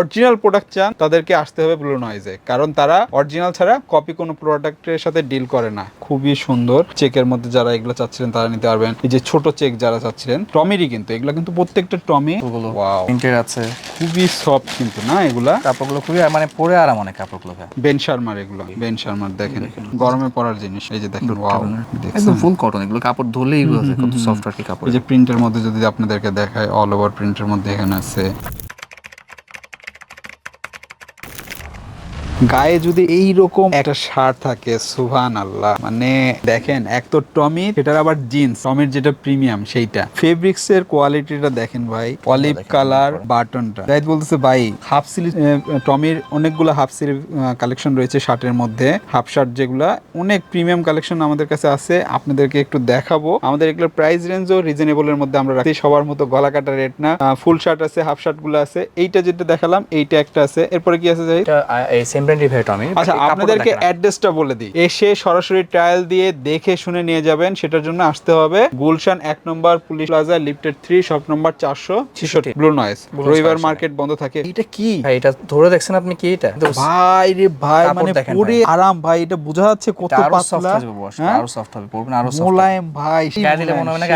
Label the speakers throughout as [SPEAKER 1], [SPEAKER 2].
[SPEAKER 1] Original product চান তাদেরকে আসতে হবে ব্লু নয়েজে কারণ তারা অরিজিনাল ছাড়া কপি কোনো প্রোডাক্টের সাথে ডিল করে না। খুবই সুন্দর চেকের মধ্যে যারা এগুলো চাচ্ছিলেন তারা নিতে পারবেন। এই যে ছোট চেক যারা চাচ্ছিলেন টমিরই কিন্তু এগুলো কিন্তু প্রত্যেকটা টমি।
[SPEAKER 2] প্রিন্টের আছে।
[SPEAKER 1] খুবই সফট কিন্তু না এগুলা?
[SPEAKER 2] কাপড়গুলো খুবই মানে পরে আরাম অনেক কাপড়গুলো
[SPEAKER 1] বেন শার্মার এগুলো বেন শার্মার দেখেন। গরমে পরার জিনিস এই যে দেখেন ওয়াও
[SPEAKER 2] একদম ফুল কটন এগুলো কাপড় বোঝা যায় কত সফট আর কি কাপড়।
[SPEAKER 1] এই যে প্রিন্টের মধ্যে যদি আপনাদেরকে দেখায় অল ওভার প্রিন্টের মধ্যে এখানে আছে। গায়ে যদি এই রকম একটা শার্ট থাকে সুহান আল্লাহ মানে দেখেন এক তো টমি সেটার আবার জিন্স টমির যেটা প্রিমিয়াম সেইটা। ফেব্রিক্স এর কোয়ালিটিটা দেখেন ভাই অলিভ কালার বাটনটা। রাইট বলতেছে ভাই হাফ সিলি টমির অনেকগুলো হাফ সিলি কালেকশন রয়েছে শার্টের মধ্যে। হাফ শার্ট যেগুলা অনেক প্রিমিয়াম কালেকশন আমাদের কাছে আছে আপনাদেরকে একটু দেখাবো। আমাদের এগুলোর প্রাইস রেঞ্জও রিজনেবলের মধ্যে আমরা রাখি সবার মতো গলা কাটা রেট না। ফুল শার্ট আছে হাফ শার্টগুলো আছে এইটা যেটা দেখালাম এইটা একটা আছে। এরপরে কি আছে যাই
[SPEAKER 2] এটা এই সেম ব্র্যান্ডের ভাই টমি
[SPEAKER 1] আচ্ছা আপনাদেরকে অ্যাড্রেসটা বলে দিই। এসে সরাসরি ট্রায়াল দিয়ে দেখে শুনে নিয়ে যাবেন সেটার জন্য আসতে হবে গুলশান এক number police plaza lifted three shop number চারশো ছেষট্টি। ব্লু নয়েস রবিবার মার্কেট বন্ধ থাকে। এটা কি?
[SPEAKER 2] ভাই এটা ধরে দেখছেন আপনি কি এটা?
[SPEAKER 1] ভাই রে ভাই মানে পুরে আরাম ভাই এটা বোঝা যাচ্ছে কত
[SPEAKER 2] আরও সফট
[SPEAKER 1] পাতলা।
[SPEAKER 2] বস
[SPEAKER 1] হ্যাঁ?
[SPEAKER 2] আরও সফট হবে পরবেন আরও সফট
[SPEAKER 1] মোলায়েম ভাই
[SPEAKER 2] দিলে মনে হবে না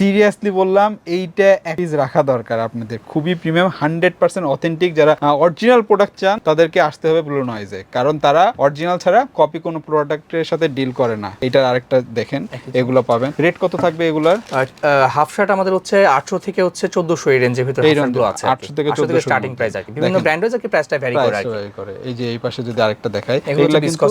[SPEAKER 1] সিরিয়াসলি বললাম এইটা এক রাখা দরকার আপনাদের। খুবই প্রিমিয়াম হান্ড্রেড পার্সেন্ট অথেন্টিক যারা অরিজিনাল প্রোডাক্ট চান তাদেরকে আসতে হবে ব্লু নয়েজে কারণ তারা অরিজিনাল ছাড়া কপি কোনো প্রোডাক্টের সাথে ডিল করে না। এটার আরেকটা দেখেন এগুলো পাবেন। রেট কত থাকবে এগুলার?
[SPEAKER 2] হাফ শার্ট আমাদের হচ্ছে আটশো থেকে হচ্ছে চোদ্দশো এই রেঞ্জের ভিতরে
[SPEAKER 1] এই
[SPEAKER 2] হাফ
[SPEAKER 1] range
[SPEAKER 2] গুলো
[SPEAKER 1] এ,
[SPEAKER 2] আছে
[SPEAKER 1] 800 থেকে 1400
[SPEAKER 2] স্টার্টিং প্রাইস আর কি। বিভিন্ন। ব্র্যান্ড কি প্রাইসটা ভ্যারি করে আর
[SPEAKER 1] করে। এই যে এই পাশে যদি আরেকটা দেখাই
[SPEAKER 2] এগুলো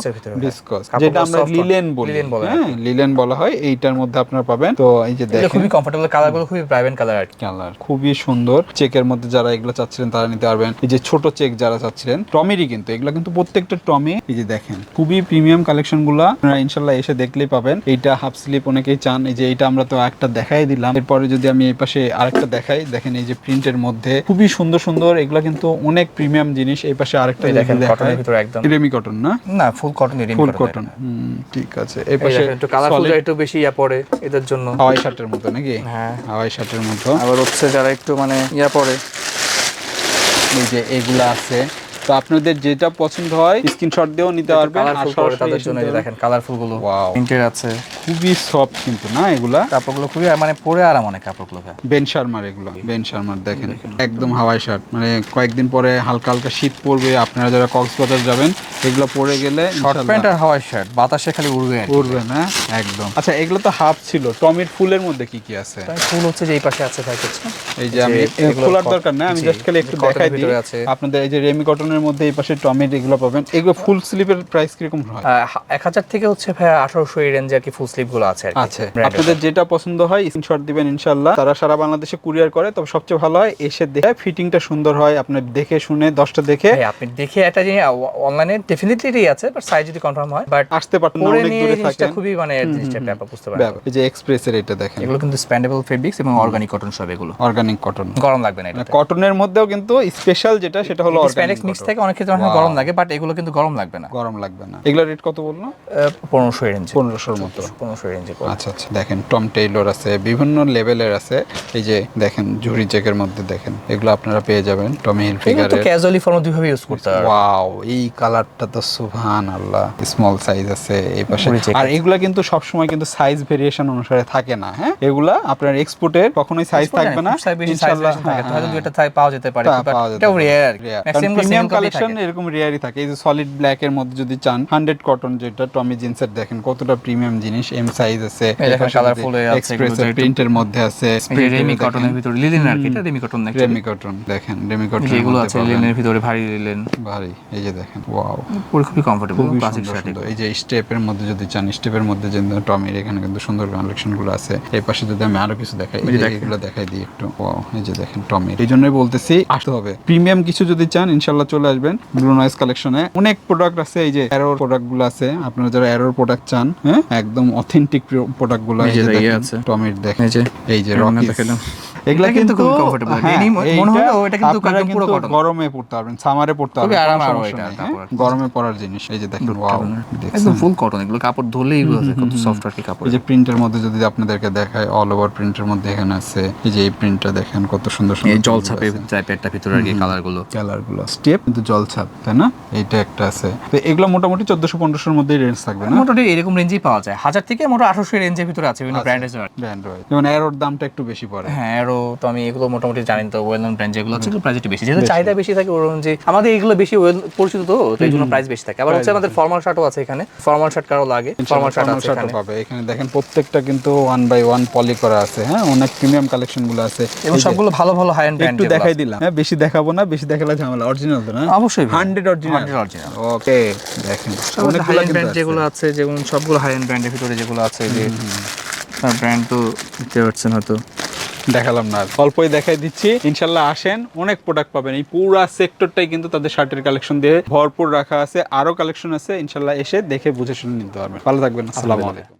[SPEAKER 2] এর ভিতরে হয়।
[SPEAKER 1] যেটা আমরা লিলেন বলি।
[SPEAKER 2] লিলেন বলে
[SPEAKER 1] হ্যাঁ লিলেন বলা হয়। এইটার মধ্যে আপনারা পাবেন। তো এই যে দেখেন
[SPEAKER 2] খুবই কমফোর্টেবল কালারগুলো খুবই প্রাইভেট কালার আর কি।
[SPEAKER 1] কালার খুবই সুন্দর। চেকের মধ্যে যারা এগুলো চাচ্ছিলেন তারা নিতে পারবেন। এই যে ছোট চেক যারা চাচ্ছিলেন টমিরই কিন্তু এগুলো কিন্তু প্রত্যেকটা টমি এই যে দেখেন খুবই প্রিমিয়াম কালেকশনগুলা। আপনারা ইনশাল্লাহ এসে দেখলেই পাবেন। এইটা হাফ স্লিপ অনেকেই চান এই যে এটা আমরা তো একটা দেখাই দিলাম। এরপরে যদি আমি এই পাশে আরেকটা দেখাই দেখেন এই যে প্রিন্টের মধ্যে খুবই সুন্দর সুন্দর এগুলো কিন্তু অনেক প্রিমিয়াম জিনিস। এই পাশে আরেকটা
[SPEAKER 2] দেখেন কটনের ভিতরে একদম।
[SPEAKER 1] রেমি কটন না?
[SPEAKER 2] না ফুল কটন
[SPEAKER 1] ফুল কটন ঠিক আছে। এই পাশে
[SPEAKER 2] একটু কালারফুল একটু বেশি ইয়া পড়ে এদের জন্য।
[SPEAKER 1] হাওয়াই শার্টের মতো নাকি?
[SPEAKER 2] হ্যাঁ।
[SPEAKER 1] হাওয়াই শার্টের মতো।
[SPEAKER 2] আবার হচ্ছে যারা একটু মানে ইয়া পড়ে
[SPEAKER 1] এই যে এগুলা আছে। তো আপনাদের যেটা পছন্দ হয় স্ক্রিনশট দিয়েও নিতে পারবেন। আর সরাসরি
[SPEAKER 2] তাদের জন্য দেখেন কালারফুলগুলো
[SPEAKER 1] Wow.
[SPEAKER 2] প্রিন্টের আছে।
[SPEAKER 1] খুবই সফট কিন্তু না এগুলা?
[SPEAKER 2] কাপড়গুলো খুবই মানে পরে আরাম অনেক কাপড়গুলো
[SPEAKER 1] বেন শার্মার এগুলো বেন শার্মার দেখেন একদম হাওয়াই শার্ট মানে কয়েকদিন পরে হালকা হালকা শীত পড়বে আপনারা যারা কক্সবাজার যাবেন এগুলো পরে গেলে
[SPEAKER 2] শর্ট প্যান্ট আর হাওয়াই শার্ট বাতাসে খালি উড়বে
[SPEAKER 1] উড়বে না? একদম। আচ্ছা এগুলো তো হাফ ছিল টমির ফুলের মধ্যে কি কি আছে?
[SPEAKER 2] ফুল হচ্ছে যে এই পাশে আছে ভাই
[SPEAKER 1] এই যে আমি খোলার দরকার না আমি জাস্ট খালি একটু দেখাই দিই।
[SPEAKER 2] আছে।
[SPEAKER 1] আপনাদের এই যে রেমি কটনের মধ্যে এই পাশে টমির এগুলো পাবেন। এগুলো ফুল স্লিপের প্রাইস কীরকম হয়?
[SPEAKER 2] এক হাজার থেকে হচ্ছে ভাই আঠারোশো এই রেঞ্জে আর কি ফুল স্লিপগুলো আছে
[SPEAKER 1] আছে আপনাদের যেটা পছন্দ হয় স্ক্রিনশট দিবেন ইনশাল্লাহ তারা সারা বাংলাদেশে কুরিয়ার করে তবে সবচেয়ে ভালো হয় এসে দেখে ফিটিংটা সুন্দর হয় আপনার দেখে শুনে দশটা দেখে।
[SPEAKER 2] আপনি দেখে একটা জিনিস অনলাইনে ডেফিনেটলি আছে বাট সাইজ যদি কনফার্ম হয় বাট
[SPEAKER 1] আসতে পারতেন অনেক দূরে থাকেন।
[SPEAKER 2] খুবই মানে জিনিসটা ব্যাপার বুঝতে
[SPEAKER 1] ব্যাপার। এই যে এক্সপ্রেসের এটা দেখেন।
[SPEAKER 2] এগুলো কিন্তু স্প্যান্ডেবল ফেব্রিক্স এবং অর্গানিক কটন সব এগুলো।
[SPEAKER 1] অর্গানিক কটন
[SPEAKER 2] গরম লাগবে না এটা
[SPEAKER 1] কটনের মধ্যেও কিন্তু স্পেশাল যেটা সেটা হলো অর্গানিক
[SPEAKER 2] মিক্স থেকে অনেক ক্ষেত্রে অনেক গরম লাগে বাট এগুলো কিন্তু গরম লাগবে না।
[SPEAKER 1] গরম লাগবে না। এগুলো রেট কত বলল?
[SPEAKER 2] পনেরোশো রেঞ্জে
[SPEAKER 1] পনেরোশোর মতো।
[SPEAKER 2] পনেরোশো রেঞ্জে
[SPEAKER 1] আচ্ছা আচ্ছা দেখেন টম টেইলর আছে বিভিন্ন লেভেলের আছে। এই যে দেখেন ঝুরি চেকের মধ্যে দেখেন এগুলো আপনারা পেয়ে যাবেন টমি হিল
[SPEAKER 2] এগুলো তো ক্যাজুয়ালি ফর্ম দুইভাবে ইউজ করতে পারবে
[SPEAKER 1] ওয়াও এই কালারটা তো সুবহান আল্লাহ স্মল সাইজ আছে এই পাশে। আর এগুলা কিন্তু সব সময় কিন্তু সাইজ ভেরিয়েশন অনুসারে থাকে না হ্যাঁ? এগুলা আপনার এক্সপোর্টের কখনোই সাইজ থাকবে না ইনশাআল্লাহ
[SPEAKER 2] থাকে হয়তো
[SPEAKER 1] হ্যাঁ,
[SPEAKER 2] দুইটা থাকে পাওয়া যেতে পারে
[SPEAKER 1] পারে।
[SPEAKER 2] রেয়ার ম্যাক্সিমাম
[SPEAKER 1] প্রিমিয়াম কালেকশন এরকম রেয়ারই থাকে। এই যে সলিড ব্ল্যাক এর মধ্যে যদি চান হান্ড্রেড কটন যেটা টমি জিন্সের দেখেন কতটা প্রিমিয়াম জিনিস এম সাইজ আছে।
[SPEAKER 2] দেখেন আছে,
[SPEAKER 1] এক্সপ্রেস
[SPEAKER 2] এগুলো
[SPEAKER 1] প্রিন্টের মধ্যে আছে
[SPEAKER 2] রেমি কটনের ভিতরে লিলেন আর কি এটা? রেমি কটন নাকি
[SPEAKER 1] রেমি কটন দেখেন রেমি কটন
[SPEAKER 2] যেগুলো আছে লিলেনের ভিতরে ভারী লিলেন
[SPEAKER 1] ভারী এই যে দেখেন ওয়াও
[SPEAKER 2] পুরো খুবই কমফোর্টেবল ক্লাসিক শার্ট
[SPEAKER 1] এই যে স্টেপের মধ্যে যদি চান স্টেপের মধ্যে যে টমির এখানে কিন্তু সুন্দর কালেকশনগুলো আছে। এই পাশে যদি আমি আরও কিছু দেখাই এগুলো দেখাই দিই একটু। Wow, এই যে দেখেন টমির এই জন্যই বলতেছি আসতে হবে। প্রিমিয়াম কিছু যদি চান ইনশাল্লাহ চলে আসবেন ব্লু নয়েস কালেকশনে অনেক প্রোডাক্ট আছে এই যে এরোর প্রোডাক্টগুলো আছে। আপনারা যারা এরোর প্রোডাক্ট চান হ্যাঁ একদম অথেন্টিক
[SPEAKER 2] প্রোডাক্টগুলো
[SPEAKER 1] দেখেন
[SPEAKER 2] আছে।
[SPEAKER 1] টমির দেখেন।
[SPEAKER 2] এই যে
[SPEAKER 1] এই এগুলা
[SPEAKER 2] কিন্তু খুবই comfortable।
[SPEAKER 1] হ্যাঁ,
[SPEAKER 2] মনে হলো এটা কিন্তু
[SPEAKER 1] আপনারা
[SPEAKER 2] পুরো cotton।
[SPEAKER 1] গরমে পড়তে পারবেন সামারে পড়তে
[SPEAKER 2] খুবই
[SPEAKER 1] পারবেন
[SPEAKER 2] আরাম আরাম এটা।
[SPEAKER 1] হ্যাঁ? গরমে পরার জিনিস এই যে দেখেন ওয়াও
[SPEAKER 2] একদম ফুল কটন এগুলো কাপড় ধুলেই বোঝা কত সফট আর কি কাপড়।
[SPEAKER 1] এই যে প্রিন্টের মধ্যে যদি আপনাদেরকে দেখায় অল ওভার প্রিন্টের মধ্যে এখানে আছে এই যে এই প্রিন্টটা দেখেন কত সুন্দর
[SPEAKER 2] এই জল ছাপে টাইপেরটা ভিতরে আর কি
[SPEAKER 1] কালারগুলো কালারগুলো স্টেপ কিন্তু জল ছাপ তাই না? এইটা একটা আছে। তো এগুলো মোটামুটি চোদ্দশো পনেরোশোর মধ্যে রেঞ্জ থাকবে না?
[SPEAKER 2] মোটামুটি এরকম রেঞ্জেই পাওয়া যায়। হাজার থেকে মোটামুটি আঠারোশো রেঞ্জের ভিতরে আছে বিভিন্ন ব্র্যান্ডের
[SPEAKER 1] ব্র্যান্ড ওয়াইজ যেমন এরোর দামটা একটু বেশি পড়ে।
[SPEAKER 2] হ্যাঁ আরও তো আমি এগুলো মোটামুটি জানি তো ওয়েল নন ব্র্যান্ড যেগুলো আছে প্রাইস একটু বেশি। যেহেতু চাহিদা বেশি থাকে ওর যে আমাদের এগুলো বেশি ওয়েল পরিচিত তো তো এই জন্য প্রাইস বেশি থাকে। আবার হচ্ছে আমাদের ফর্মাল শার্টও আছে এখানে। ফর্মাল শার্ট কারও লাগে ফর্মাল শার্ট আছে এখানে।
[SPEAKER 1] পাবে। এখানে দেখেন প্রত্যেকটা কিন্তু ওয়ান বাই ওয়ান পলি করা আছে হ্যাঁ? অনেক প্রিমিয়াম কালেকশনগুলো আছে।
[SPEAKER 2] এবং সবগুলো ভালো ভালো হাই এন্ড ব্র্যান্ড
[SPEAKER 1] একটু দেখাই দিলাম। হ্যাঁ বেশি দেখাবো না বেশি দেখালে ঝামেলা। অরিজিনাল তো না?
[SPEAKER 2] অবশ্যই ভাই।
[SPEAKER 1] Hundred original
[SPEAKER 2] 100 original।
[SPEAKER 1] ওকে দেখেন।
[SPEAKER 2] অনেক
[SPEAKER 1] হাই
[SPEAKER 2] এন্ড ব্র্যান্ড যেগুলো আছে যেমন সবগুলো হাই এন্ড ব্র্যান্ডের ভিতরে যেগুলো আছে যে ব্র্যান্ড তো দেখতে পাচ্ছেন হয়তো।
[SPEAKER 1] দেখালাম না অল্পই দেখাই দিচ্ছি। ইনশাল্লাহ আসেন অনেক প্রোডাক্ট পাবেন। এই পুরা সেক্টরটাই কিন্তু তাদের শার্টের কালেকশন দিয়ে ভরপুর রাখা আছে। আরও কালেকশন আছে ইনশাল্লাহ এসে দেখে বুঝে শুনে নিতে পারবেন। ভালো থাকবেন আসসালামু আলাইকুম।